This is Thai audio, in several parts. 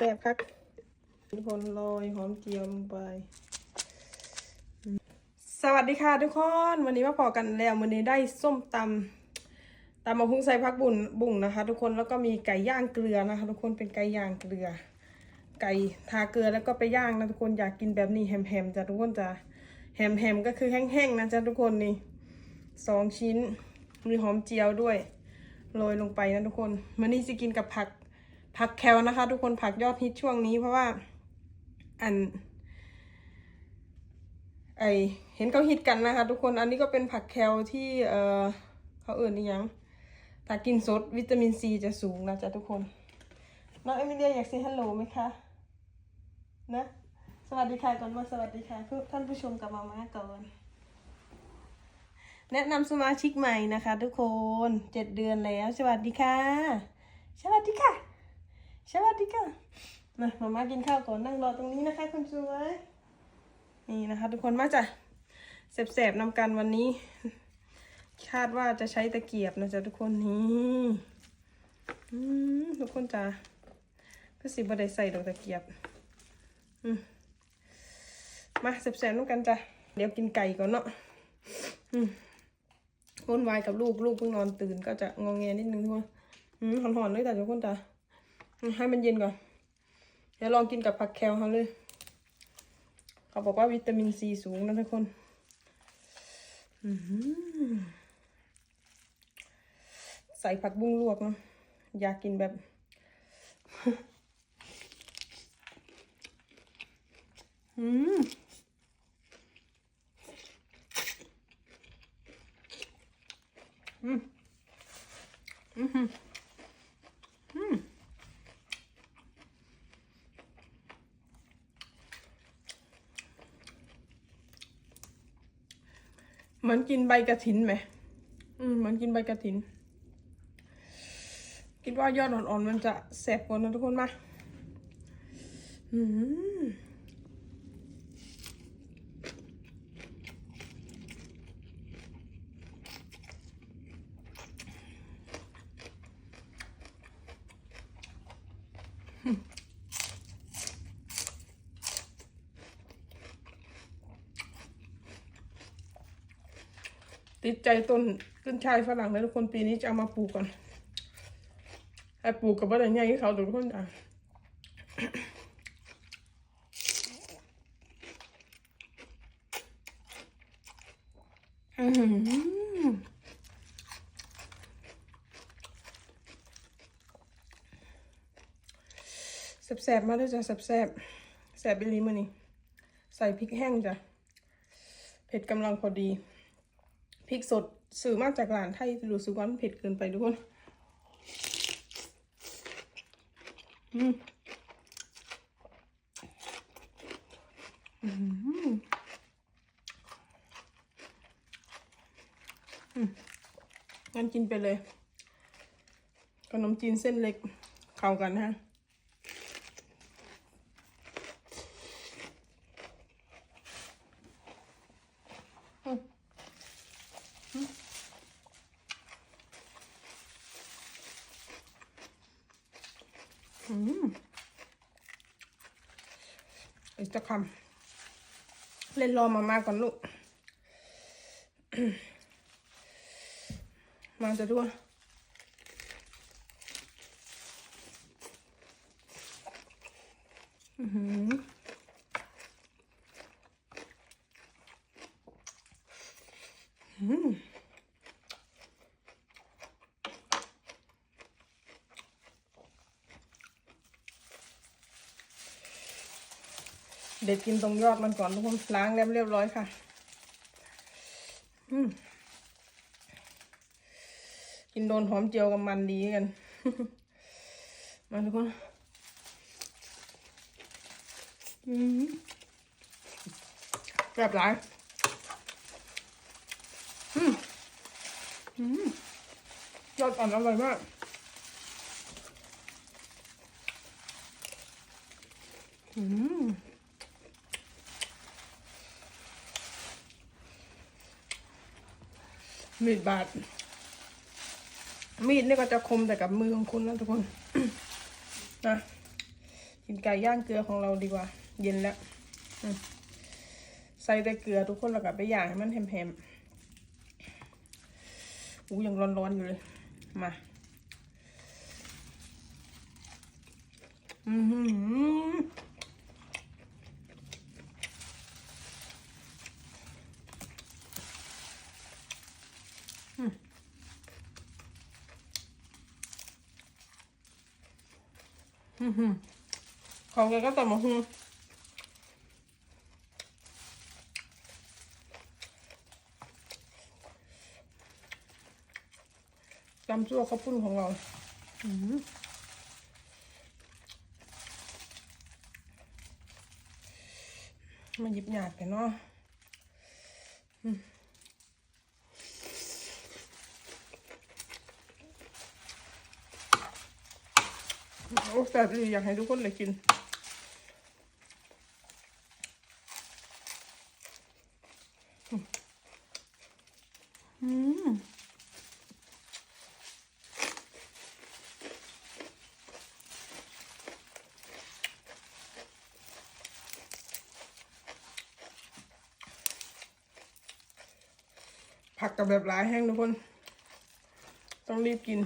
ซ่บครับทุกคนโรยหอมเจียวลงไป สวัสดีค่ะทุกคน วันนี้มาพอกันแล้ววันนี้ได้ส้มตำตำมะพุงใส่พักบุ่นบุ่งนะคะ ทุกคนแล้วก็มีไก่ย่างเกลือนะคะ ทุกคนเป็นไก่ย่างเกลือ ไก่ทาเกลือแล้วก็ไปย่างนะทุกคนอยากกินแบบนี้แฮมๆจ้ะทุกคนจ้ะแฮมๆก็คือแห้งๆนะจ๊ะทุกคนนี่สองชิ้นมีหอมเจียวด้วยโรยลงไปนะทุกคนวันนี้จะกินกับผัก ผักแคลนะคะ ทุกคนผักยอดฮิตช่วงนี้เพราะว่า อัน ไอเห็นเขาฮิตกันนะคะ ทุกคนอันนี้ก็เป็นผักแคลที่เออเขาเอื่นนี่ยังถ้ากินสดวิตามินซีจะสูงนะจ๊ะทุกคนน้องเอมิเลียอยากซีฮัลโหลไหมคะนะสวัสดีค่ะก่อนว่าสวัสดีค่ะทุกท่านผู้ชมกับมาม่าก่อนแนะนำสมาชิกใหม่นะคะ ทุกคนเจ็ดเดือนแล้ว สวัสดีค่ะ สวัสดีค่ะ สวัสดีค่ะมามาม่ากินข้าวก่อนนั่งรอตรงนี้นะคะคุณสวยนี่นะคะ ทุกคนมาจ้ะเสบๆนำกันวันนี้ คาดว่าจะใช้ตะเกียบนะจ๊ะทุกคนนี่อทุกคนจ้ะก็สิบได้ใส่ดอกตะเกียบมาเสบๆนำกันจ้ะเดี๋ยวกินไก่ก่อนเนาะวุ่นวายกับลูกลูกเพิ่งนอนตื่นก็จะงองแงนิดนึงทุกคนหอนๆเลยแต่ทุกคนจ้ะ ให้มันเย็นก่อน เดี๋ยวลองกินกับผักแคลเขาเลย เขาบอกว่าวิตามินซีสูงนะทุกคนใส่ผักบุ้งลวกเนาะอยากกินแบบ อืมอืมอืมอืม เห มือนกินใบกระถินไหม อืมเหมือนกินใบกระถิน คิดว่ายอดอ่อนๆมันจะแสบกว่านะทุกคนมา อืม ติดใจต้นขึ้นชายฝรั่งเลยทุกคนปีนี้จะเอามาปลูกก่อนไอ้ปลูกกับว่าอะไรเงี้ยให้เขาทุกคนอะอื้อหือแสบๆมาด้วยจ้ะแสบๆแสบบิลีมานี่ใส่พริกแห้งจ้ะ เผ็ดกำลังพอดี พริกสดซื้อมากจากร้านไทยรู้สึกว่ามันเผ็ดเกินไปทุกคนอืมอืมอืมงั้นกินไปเลยขนมจีนเส้นเล็กเข้ากันฮะ อืมอีกจะคำเล่นรอมามาก่อนลูก มาจะด้วยอือหืออืม เด็ดกินตรงยอดมันก่อนทุกคนล้างแล้วเรียบร้อยค่ะอืมกินโดนหอมเจียวกับมันดีกัน มาทุกคนอืมแบบหลายอืมอืมยอดอ่อนอร่อยมากอืม มีดบาด มีดนี่ก็จะคมแต่กับมือของคุณนะทุกคนนะกินไก่ย่างเกลือของเราดีกว่า เย็นแล้วใส่แต่เกลือทุกคนแล้วก็ไปย่างให้มันแหมๆอู้ยังร้อนๆอยู่เลย มาอือหือมอือหือ ของแกก็ต่อมาหือจำชั่วข้าวปุ้นของเราอืมมาหยิบหยาดกันเนาะ โอ้แต่ดีอยากให้ทุกคนเลยกิน อืมผักกับแบบหลายแห้งทุกคน ต้องรีบกิน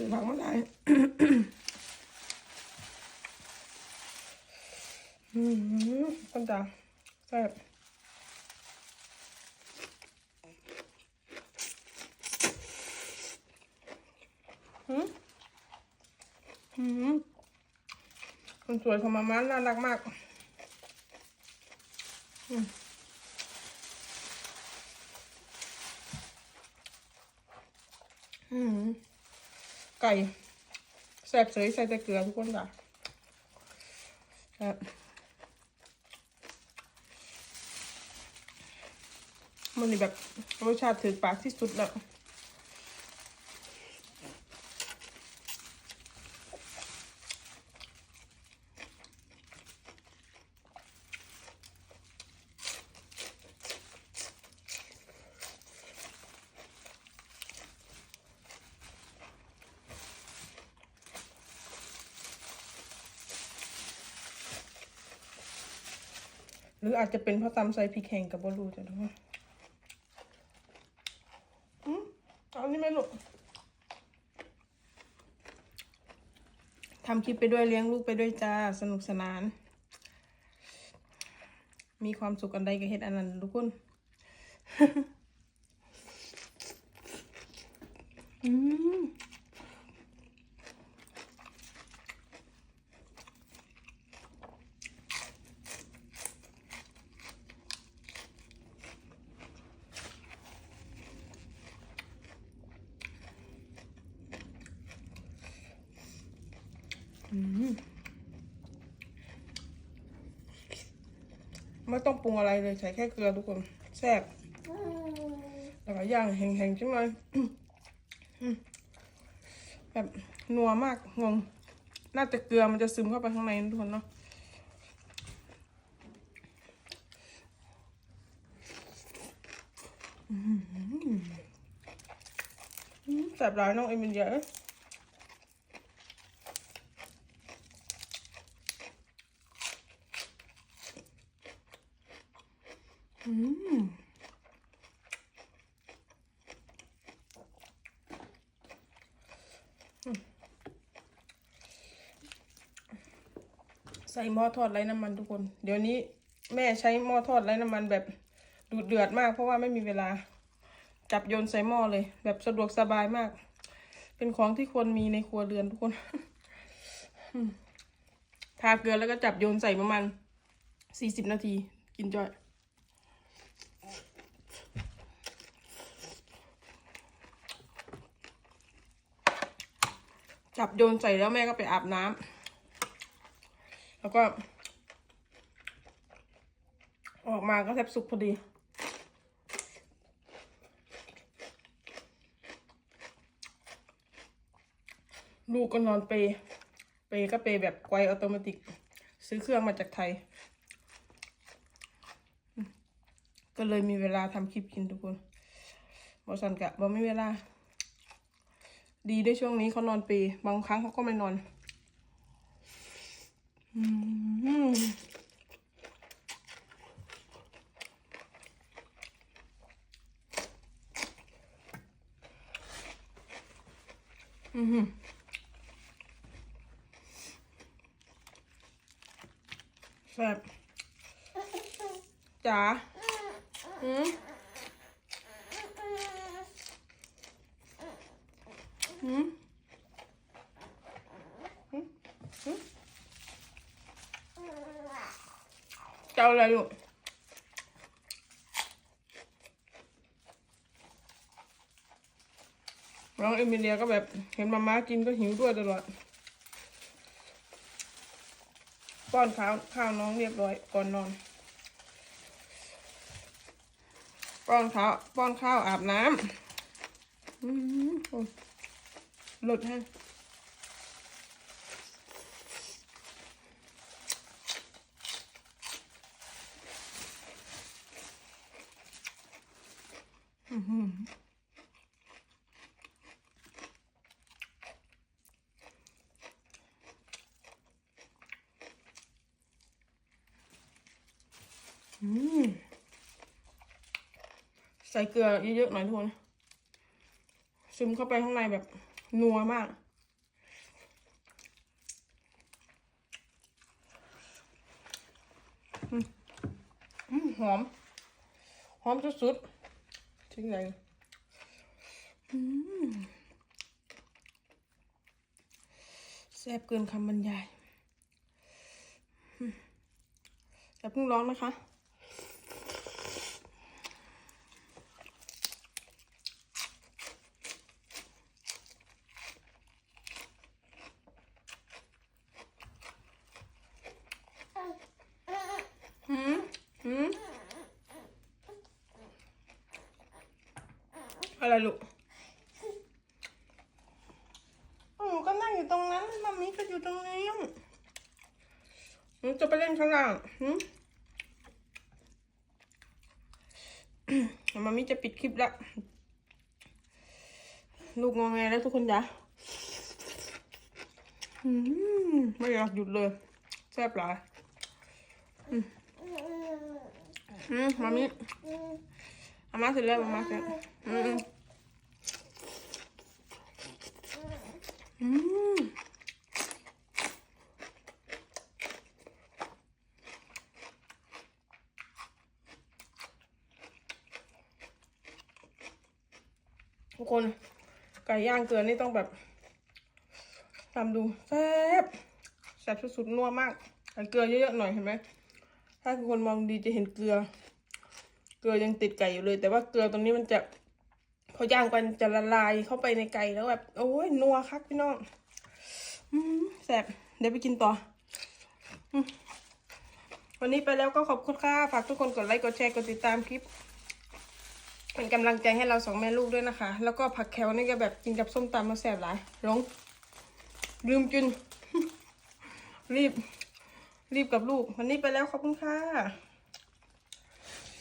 ซื้อผักมาหลายอืมคนจ๋าแซ่บอืมอืมคนสวยของมาม่าน่ารักมากอืมอืม ไก่แซ่บเฉยใส่แต่เกลือทุกคนจ้ะครับมันนี่แบบรสชาติถึงปากที่สุดแล้ว รืออาจจะเป็นเพราะตำใส่พริกแห้งกับบรูจ้ะทุกคนอืมเอาอันนี้ไหมลูกทำคลิปไปด้วยเลี้ยงลูกไปด้วยจ้า สนุกสนาน มีความสุขอันใดก็เฮ็ดอันนั้นทุกคนอืม ไม่ต้องปรุงอะไรเลยใส่แค่เกลือทุกคนแซ่บแล้วก็ย่างแห้งๆจังเลยอืมแบบนัวมากงง น่าจะเกลือมันจะซึมเข้าไปข้างในทุกคนเนาะแซ่บหลายน้องเอ็มเป็นเยอะอืม ใส่หม้อทอดไร้น้ำมันทุกคน เดี๋ยวนี้แม่ใช้หม้อทอดไร้น้ำมันแบบดูดเดือดมากเพราะว่าไม่มีเวลาจับโยนใส่หม้อเลย แบบสะดวกสบายมาก เป็นของที่ควรมีในครัวเรือนทุกคนทาเกลือแล้วก็จับโยนใส่ประมาณสี่สิบนาที กินจ่อยจับโยนใส่แล้วแม่ก็ไปอาบน้ำ แล้วก็ ออกมาก็แทบสุกพอดี ลูกก็นอนเปย์เปย์ก็เปย์แบบไกวอัตโนมัติซื้อเครื่องมาจากไทย ก็เลยมีเวลาทำคลิปกินทุกคนบอสันกะบอไม่เวลา ดีด้วยช่วงนี้เขานอนเปรย์บางครั้งเขาก็ไม่นอน อืมอืมแซ่บจ๋าอะเอาอะไรลูกน้องเอมิเลียก็แบบเห็นมาม่ากินก็หิวด้วยตลอด ป้อนข้าวข้าวน้องเรียบร้อยก่อนนอน ป้อนข้าวป้อนข้าวอาบน้ำหลดให้ อื้อหืออืม ใส่เกลือเยอะๆหน่อยทุกคน ซึมเข้าไปข้างในแบบนัวมากหอม หอมสุดๆ ทิ้งแซ่บเกินคำบรรยายอย่าเพิ่งร้องนะคะ หืมหืม อะไรลูกหนูก็นั่งอยู่ตรงนั้นมัมมี่ก็อยู่ตรงนี้หนูจะไปเล่นข้างล่างหืมมัมมี่จะปิดคลิปแล้วลูกงองแงแล้วทุกคนจ้ะอืมไม่อยากหยุดเลยแซ่บหลายอืมมามิอามาเสร็จแล้วมามาเสร็จ อืมทุกคนไก่ย่างเกลือนี่ต้องแบบทำดูแซ่บแซ่บสุดๆนัวมากใส่เกลือเยอะๆหน่อยเห็นไหมถ้าทุกคนมองดีจะเห็นเกลือ เกลือยังติดไก่อยู่เลย แต่ว่าเกลือตรงนี้มันจะ พอย่างไปมันจะละลายเข้าไปในไก่แล้วแบบ โอ้ยนัวคักพี่น้องอแสบเดี๋ยวไปกินต่อ วันนี้ไปแล้วก็ขอบคุณค่ะ ฝากทุกคนกดไลค์ กดแชร์ กดติดตามคลิป เป็นกำลังใจให้เราสองแม่ลูกด้วยนะคะ แล้วก็ผักแคลนี่ก็แบบกินกับส้มตำมาแสบหลายลงลืมกิน รีบ รีบกับลูก วันนี้ไปแล้วขอบคุณค่ะ